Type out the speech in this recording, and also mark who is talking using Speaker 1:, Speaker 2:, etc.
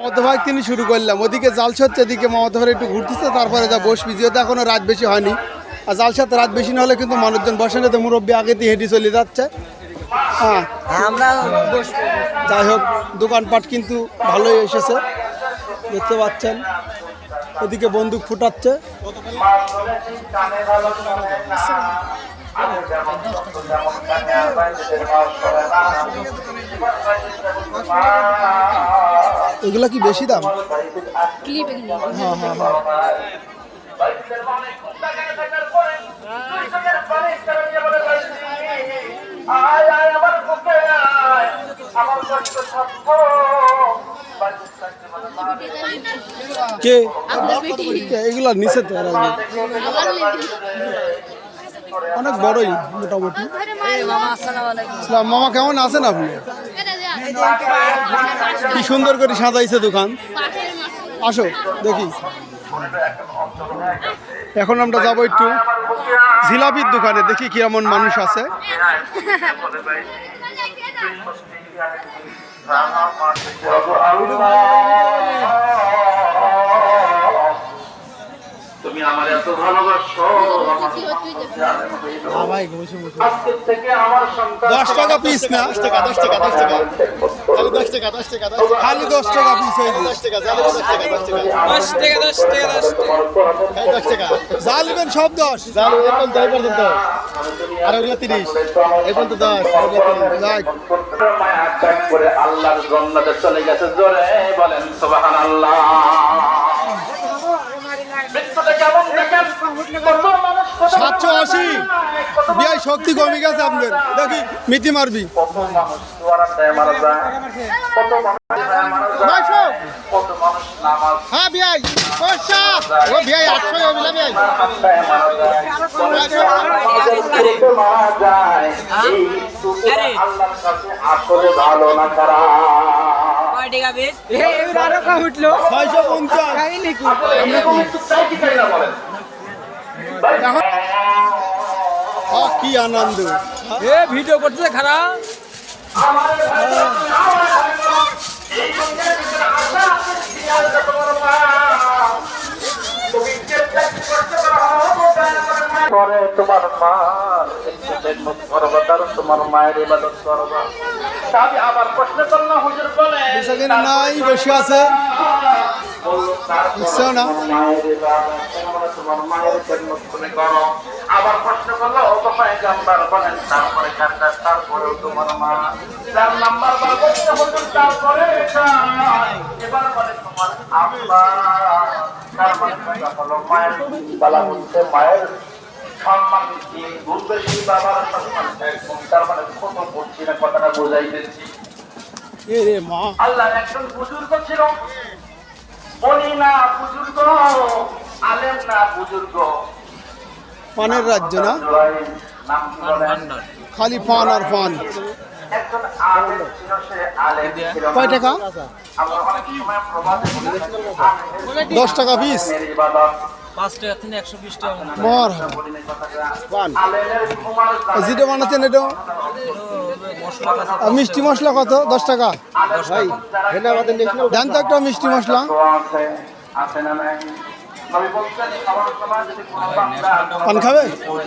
Speaker 1: মমতা ভাই তিনি শুরু করলাম। ওদিকে জালসাত এদিকে মমতা ভাই একটু ঘুরতেছে তারপরে যা বসবি। যেহেতু এখনও রাত বেশি হয়নি। আর জালসাত রাত বেশি না হলে কিন্তু মানুষজন বসে না তো মুরব্বী আগে দিয়ে হেঁটে চলে যাচ্ছে। হ্যাঁ।
Speaker 2: আমরা
Speaker 1: যাই হোক দোকানপাট কিন্তু ভালোই এসেছে। দেখতে পাচ্ছেন ওদিকে বন্দুক ফুটাচ্ছে। এগুলা কি বেশি দাম? হ্যাঁ হ্যাঁ হ্যাঁ। কে? এগুলা নিচে তো অনেক বড়ই মোটামুটি।
Speaker 2: মামা
Speaker 1: কেমন আছেন আপনি? কি সুন্দর করে সাজাইছে দোকান। আসো দেখি। এখন আমরা যাব একটু জিলাপির দোকানে দেখি কিরমন মানুষ আছে। দশ টাকা পিস না
Speaker 3: দশ টাকা দশ টাকা দশ টাকা। খালি দশ টাকা দশ টাকা দশ টাকা।
Speaker 1: খালি দশ টাকা পিস হয়েছে
Speaker 3: দশ টাকা জালি দশ টাকা দশ টাকা।
Speaker 2: দশ টাকা দশ টাকা দশ টাকা।
Speaker 3: দশ টাকা।
Speaker 1: জালবেন সব দশ।
Speaker 3: জালি এই পর্যন্ত পর্যন্ত। আর ওগুলো তিরিশ। এই পর্যন্ত দশ
Speaker 4: আল্লাহর জন্নতে চলে গেছে। জোরে বলেন সুবহানাল্লাহ মৃত্যুটা কেমন দেখেন কত মানুষ কত
Speaker 1: সাতশো আশি। বিয়াই শক্তি কমে গেছে আপনার দেখি মিটি মারবি।
Speaker 4: কত মানুষ সুয়ারাটায় মারা যায়। কত মানুষ মারা যায়।
Speaker 1: নয়শো।
Speaker 4: কত মানুষ নামাজ
Speaker 1: হ্যাঁ বিয়াই ও বিয়াই আটশো
Speaker 4: আসলে ভালো না
Speaker 1: ছয়শো পঞ্চাশ।
Speaker 4: কি
Speaker 1: আনন্দ।
Speaker 2: এ ভিডিও করতেছে খারাপ
Speaker 4: করে তোমার মা তার তোমার মায়ের ইবাদত করবা। আমি আবার প্রশ্ন করলাম হুজুর বলে
Speaker 1: নাই বসে আছে। বুঝছেও না
Speaker 4: আবার প্রশ্ন করল ও তো পয়গম্বর বলেন তারপরে কান্দার তারপরেও তোমার মা। চার নাম্বার বার করতে হুজুর তারপরে এবার বলে তোমার আব্বা। তার মানে হলো মায়ের বালা বলতে মায়ের সম্মান দিয়ে গুণ বেশি বাবার সম্মান তার মানে কত বলছি না কথাটা বোঝাইতেছি। আল্লাহ একজন বুজুর্গ ছিল। না বুজুর্গ আলেম না বুজুর্গ।
Speaker 1: পানের রাজ্য না?
Speaker 4: নাম কি বলেন
Speaker 1: খালি পান আর পান।
Speaker 4: একজন আলেম ছিল সে আলেম ছিল। না।
Speaker 1: কয় টাকা? দশ টাকা পিস?
Speaker 4: আলেমের ইবাদত।
Speaker 2: পাঁচ টাকা থেকে একশো বিশ টাকা।
Speaker 1: মর। পান।
Speaker 4: আলেমের কুমার
Speaker 1: যেটা বানাচ্ছেন এটা আর মিষ্টি মশলা কত? দশ টাকা। দেন তো একটা মিষ্টি মশলা। পান খাবে?
Speaker 4: ওই